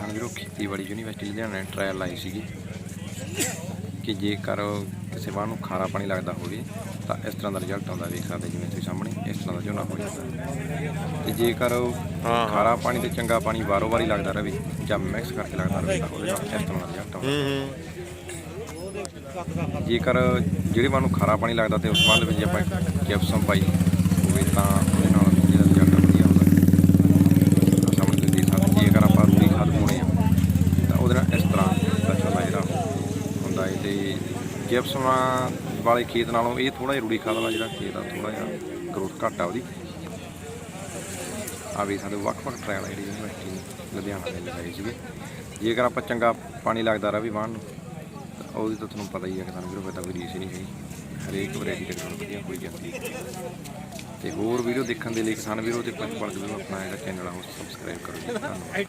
ਕਿਸਾਨ ਵੀਰੋ ਖੇਤੀਬਾੜੀ ਯੂਨੀਵਰਸਿਟੀ ਲੁਧਿਆਣਾ ਨੇ ਟ੍ਰਾਇਲ ਲਾਈ ਸੀਗੀ ਕਿ ਜੇਕਰ ਕਿਸੇ ਵਾਹ ਨੂੰ ਖਾਰਾ ਪਾਣੀ ਲੱਗਦਾ ਹੋਵੇ ਤਾਂ ਇਸ ਤਰ੍ਹਾਂ ਦਾ ਰਿਜ਼ਲਟ ਆਉਂਦਾ ਵੇਖ ਸਕਦੇ ਜਿਵੇਂ ਤੁਸੀਂ ਸਾਹਮਣੇ ਇਸ ਤਰ੍ਹਾਂ ਦਾ ਝੋਨਾ ਹੋ ਜਾਂਦਾ। ਤੇ ਜੇਕਰ। ਖਾਰਾ ਪਾਣੀ ਤੇ ਚੰਗਾ ਪਾਣੀ ਵਾਰੋ ਵਾਰੀ ਲੱਗਦਾ ਰਹੇ ਜਾਂ ਮਿਕਸ ਕਰਕੇ ਲੱਗਦਾ ਰਹੇ ਤਾਂ ਉਹਦੇ ਨਾਲ ਇਸ ਤਰ੍ਹਾਂ ਦਾ ਰਿਜ਼ਲਟ ਆਉਂਦਾ। ਜੇਕਰ ਜਿਹੜੇ ਵਾਹ ਨੂੰ ਖਾਰਾ ਪਾਣੀ ਲੱਗਦਾ ਤੇ ਉਸ ਸੰਬੰਧ ਵਿੱਚ ਜੇ ਆਪਾਂ ਕੈਪਸਮ ਪਾਈ ਹੋਵੇ ਤਾਂ ਉਹਦੇ ਨਾਲ ਜਿਹੜਾ ਰਿਜ਼ਲਟ ਵਧੀਆ ਆਉਂਦਾ ਆਹ ਸਾਹਮਣੇ ਤੁਸੀਂ ਦੇਖ ਸਕਦੇ ਜੇਕਰ ਆਪਾਂ ਰੂੜੀ ਖਾਦ ਪਾਉਣੇ ਆ ਤਾਂ ਇਸ ਤਰ੍ਹਾਂ ਦਾ ਝੋਨਾ ਜਿਹੜਾ ਹੁੰਦਾ ਹੈ ਤੇ ਜਿਪਸਮਾਂ ਵਾਲੇ ਖੇਤ ਨਾਲੋਂ ਇਹ ਥੋੜਾ ਜਿਹਾ ਰੂੜੀ ਖਾਦ ਵਾਲਾ ਜਿਹੜਾ ਖੇਤ ਆ ਥੋੜਾ ਜਿਹਾ ਗਰੋਥ ਘੱਟ ਆ ਉਹਦੀ। ਆ ਵੀ ਸਾਡੇ ਵੱਖ-ਵੱਖ ਟ੍ਰਾਇਲ ਜਿਹੜੀ ਯੂਨੀਵਰਸਿਟੀ ਲੁਧਿਆਣਾ ਦੇ ਲਗਾਈ ਸੀਗੇ। ਜੇਕਰ ਆਪਾਂ ਚੰਗਾ ਪਾਣੀ ਲੱਗਦਾ ਰਵੀ ਵਾਹਣ ਨੂੰ, ਤਾਂ ਉਹਦੀ ਤਾਂ ਤੁਹਾਨੂੰ ਪਤਾ ਹੀ ਹੈ ਕਿ ਸਾਨੂੰ ਵੀਰੋ ਪਤਾ ਕੋਈ ਰੀਸ ਹੀ ਨਹੀਂ ਹੈਗੀ। ਹਰੇਕ ਵੈਰਾਈਟੀ ਦੇ ਨਾਲ ਵਧੀਆ ਹੋਈ ਜਾਂਦੀ ਤੇ ਹੋਰ ਵੀਡੀਓ ਦੇਖਣ ਦੇ ਲਈ ਕਿਸਾਨ ਵੀਰੋ ਤੇ ਪੰਜ ਪਲ ਵੀਰੋ ਆਪਣਾ ਜਿਹੜਾ ਚੈਨਲ ਆ, ਉਹ ਸਬਸਕ੍ਰਾਈਬ ਕਰੋ ਧੰਨਵਾਦ।